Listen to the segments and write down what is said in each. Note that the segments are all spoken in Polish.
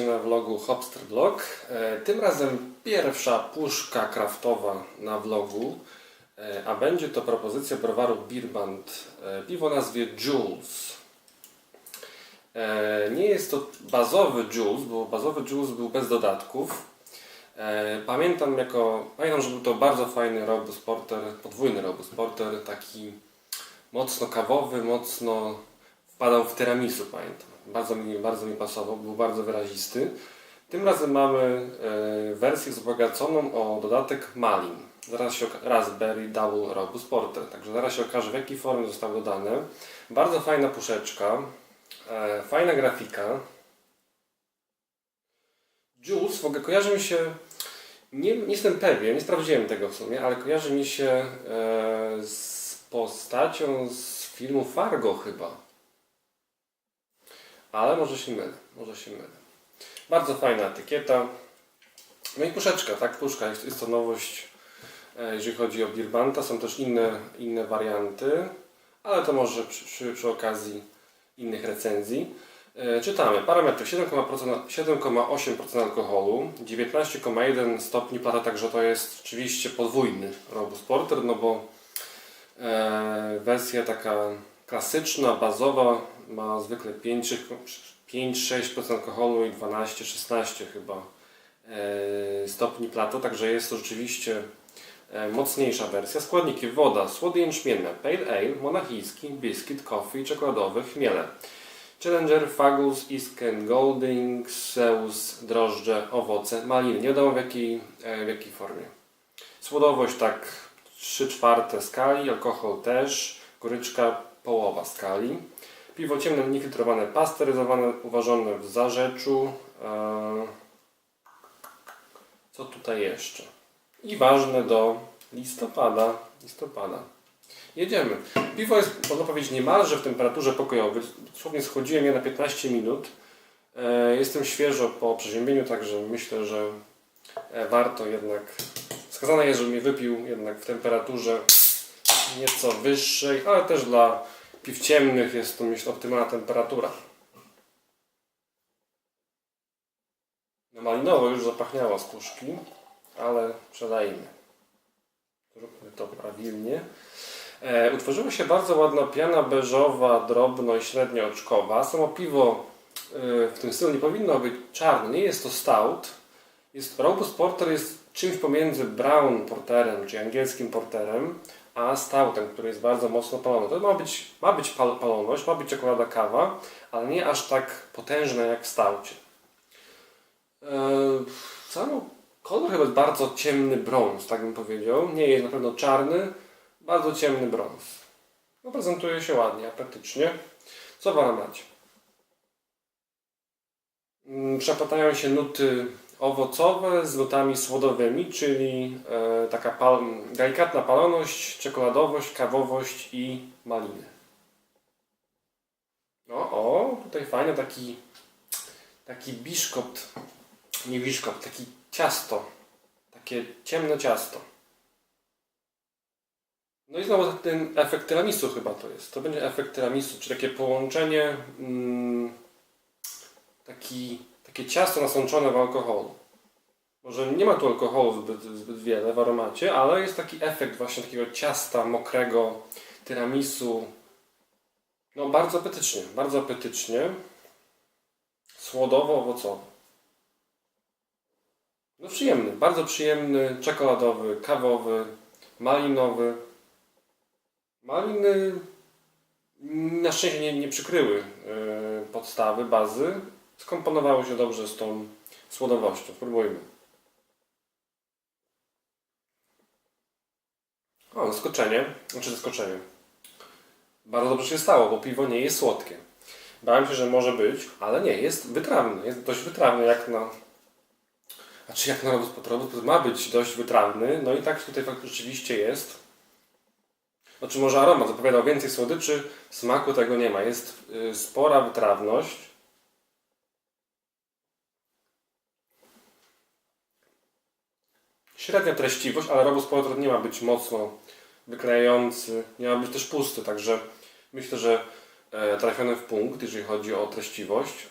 na vlogu Hopster Vlog. E, Tym razem pierwsza puszka kraftowa na vlogu, e, a będzie to propozycja browaru Beerband. E, Piwo nazwie Jules. Nie jest to bazowy Jules, bo bazowy Jules był bez dodatków. Pamiętam jako, pamiętam, że był to bardzo fajny Robust Porter, podwójny Robust Porter, taki mocno kawowy, mocno wpadał w tiramisu, pamiętam. Bardzo mi, bardzo mi pasował, był bardzo wyrazisty. Tym razem mamy e, wersję wzbogaconą o dodatek malin. Zaraz się Raspberry Double Robust Porter. Także zaraz się okaże w jakiej formie zostały dodane. Bardzo fajna puszeczka, e, fajna grafika. Juice w ogóle kojarzy mi się, nie, nie jestem pewien, nie sprawdziłem tego w sumie, ale kojarzy mi się e, z postacią z filmu Fargo chyba. Ale może się mylę, może się mylę. Bardzo fajna etykieta. No i puszeczka, tak? Puszka, jest, jest to nowość, e, jeżeli chodzi o Birbanta. Są też inne, inne warianty, ale to może przy, przy, przy okazji innych recenzji. E, Czytamy. Parametry 7,8% 7,8% alkoholu, 19,1 stopni plata, także to jest oczywiście podwójny Robust Porter, no bo e, wersja taka klasyczna, bazowa ma zwykle 5-6% alkoholu i 12-16 chyba e, stopni plata, także jest to rzeczywiście e, mocniejsza wersja. Składniki woda, słody jęczmienne, pale ale, monachijski, biskit, coffee, czekoladowy, chmiele. Challenger, Fagus, Isken, Golding, Zeus, drożdże, owoce, maliny. Nie wiadomo w jakiej, e, w jakiej formie. Słodowość tak 3 czwarte skali, alkohol też, goryczka połowa skali. Piwo ciemne, niefiltrowane, pasteryzowane, uważone w zarzeczu. E, Co tutaj jeszcze? I ważne do listopada. listopada. Jedziemy. Piwo jest, można powiedzieć, niemalże w temperaturze pokojowej. Dosłownie schodziłem je na 15 minut. E, Jestem świeżo po przeziębieniu, także myślę, że e, warto jednak. Wskazane jest, żebym je wypił jednak w temperaturze nieco wyższej, ale też dla piw ciemnych jest to myślę optymalna temperatura. No malinowo już zapachniało z puszki, ale przelejmy. Zróbmy to prawidłnie. E, utworzyła się bardzo ładna piana beżowa, drobno i średnio oczkowa. Samo piwo e, w tym stylu nie powinno być czarne. Nie jest to stout. Jest, Robust Porter jest czymś pomiędzy brown porterem, czyli angielskim porterem, a stoutem, który jest bardzo mocno palony. To ma być, ma być pal, ma być czekolada kawa, ale nie aż tak potężna jak w staucie. Eee, samo kolor chyba jest bardzo ciemny brąz, tak bym powiedział. Nie jest na pewno czarny, bardzo ciemny brąz. No prezentuje się ładnie, apetycznie. Co w aromacie? Mm, Przepadają się nuty owocowe z nutami słodowymi, czyli e, taka pal, delikatna paloność, czekoladowość, kawowość i maliny. No, o, tutaj fajny taki taki biszkopt, nie biszkopt, taki ciasto, takie ciemne ciasto. No i znowu ten efekt tiramisu chyba to jest. To będzie efekt tiramisu, czyli takie połączenie, mm, taki, takie ciasto nasączone w alkoholu. Może nie ma tu alkoholu zbyt, zbyt wiele w aromacie, ale jest taki efekt właśnie takiego ciasta mokrego, tiramisu. No bardzo apetycznie, bardzo apetycznie. Słodowo-owocowy. No przyjemny, bardzo przyjemny, czekoladowy, kawowy, malinowy. Maliny na szczęście nie, nie przykryły yy, podstawy, bazy. Skomponowały się dobrze z tą słodowością. Spróbujmy. O, zaskoczenie. Znaczy zaskoczenie. Bardzo dobrze się stało, bo piwo nie jest słodkie. Bałem się, że może być, ale nie, jest wytrawny. Jest dość wytrawny jak na... Znaczy jak na robot robot ma być dość wytrawny, no i tak tutaj fakt rzeczywiście jest. Znaczy może aromat zapowiadał więcej słodyczy, smaku tego nie ma. Jest y, spora wytrawność. Średnia treściwość, ale robot portret nie ma być mocno wykrajający, nie ma być też pusty, także myślę, że e, trafiony w punkt, jeżeli chodzi o treściwość.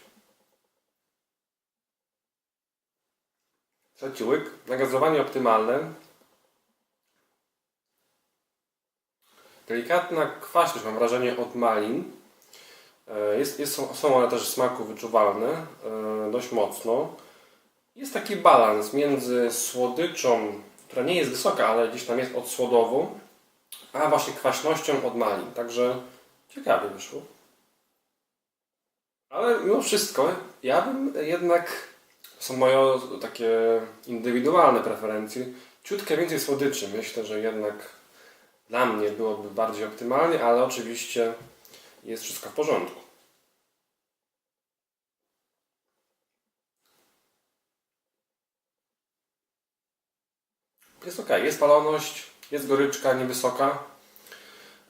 Trzeci łyk. Nagazowanie optymalne. Delikatna kwaśność, mam wrażenie, od malin. E, Jest, jest, są, są one też w smaku wyczuwalne e, dość mocno. Jest taki balans między słodyczą, która nie jest wysoka, ale gdzieś tam jest odsłodową, a właśnie kwaśnością od malin. Także ciekawie wyszło. Ale mimo wszystko, ja bym jednak, są moje takie indywidualne preferencje, ciutkę więcej słodyczy. Myślę, że jednak dla mnie byłoby bardziej optymalnie, ale oczywiście jest wszystko w porządku. Jest ok, jest paloność, jest goryczka niewysoka,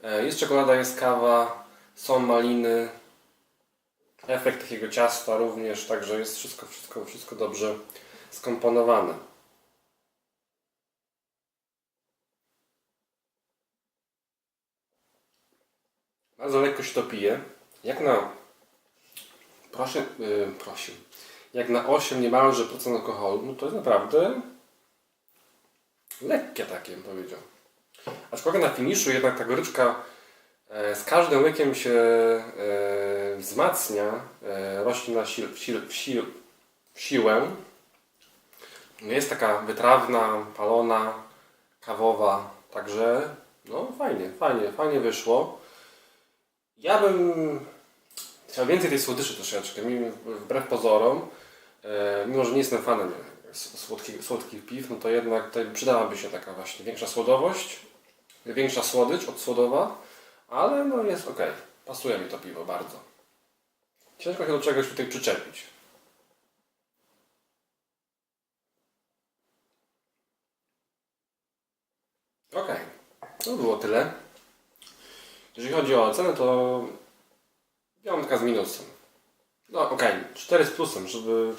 e, jest czekolada, jest kawa, są maliny, efekt takiego ciasta również, także jest wszystko, wszystko, wszystko dobrze skomponowane. Bardzo lekko się to pije. Jak na proszę, yy, proszę, jak na 8 niemalże procent alkoholu, no to jest naprawdę lekkie takie, bym powiedział. Aczkolwiek na finiszu jednak ta goryczka e, z każdym łykiem się e, wzmacnia, e, rośnie na w, sil, w siłę. No Jest taka wytrawna, palona, kawowa, także no fajnie, fajnie, fajnie wyszło. Ja bym chciał więcej tej słodyczy troszeczkę, wbrew pozorom. E, mimo, że nie jestem fanem słodkich, słodkich piw, no to jednak tutaj przydałaby się taka właśnie większa słodowość, większa słodycz odsłodowa, ale no jest ok. Pasuje mi to piwo bardzo. Ciężko się do czegoś tutaj przyczepić. Ok, to było tyle. Jeżeli chodzi o ocenę, to piątka z minusem. No okej, 4 z plusem, żeby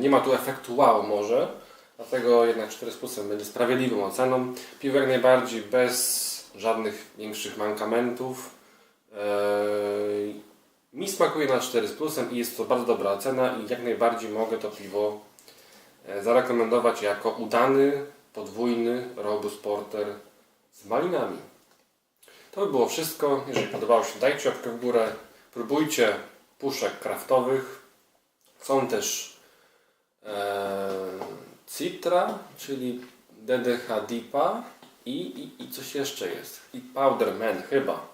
nie ma tu efektu wow może, dlatego jednak 4 z plusem będzie sprawiedliwą oceną. Piwo jak najbardziej bez żadnych większych mankamentów. E, mi smakuje na 4 z plusem i jest to bardzo dobra ocena i jak najbardziej mogę to piwo e, zarekomendować jako udany, podwójny Robust Porter z malinami. To by było wszystko. Jeżeli podobało się, dajcie łapkę w górę. Próbujcie puszek kraftowych. Są też e, Citra, czyli DDH Dipa i, i, i coś jeszcze jest. I Powderman chyba.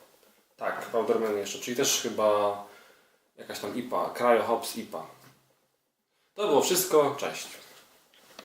Tak, Powderman jeszcze, czyli też chyba jakaś tam IPA, Cryo Hops IPA. To było wszystko. Cześć.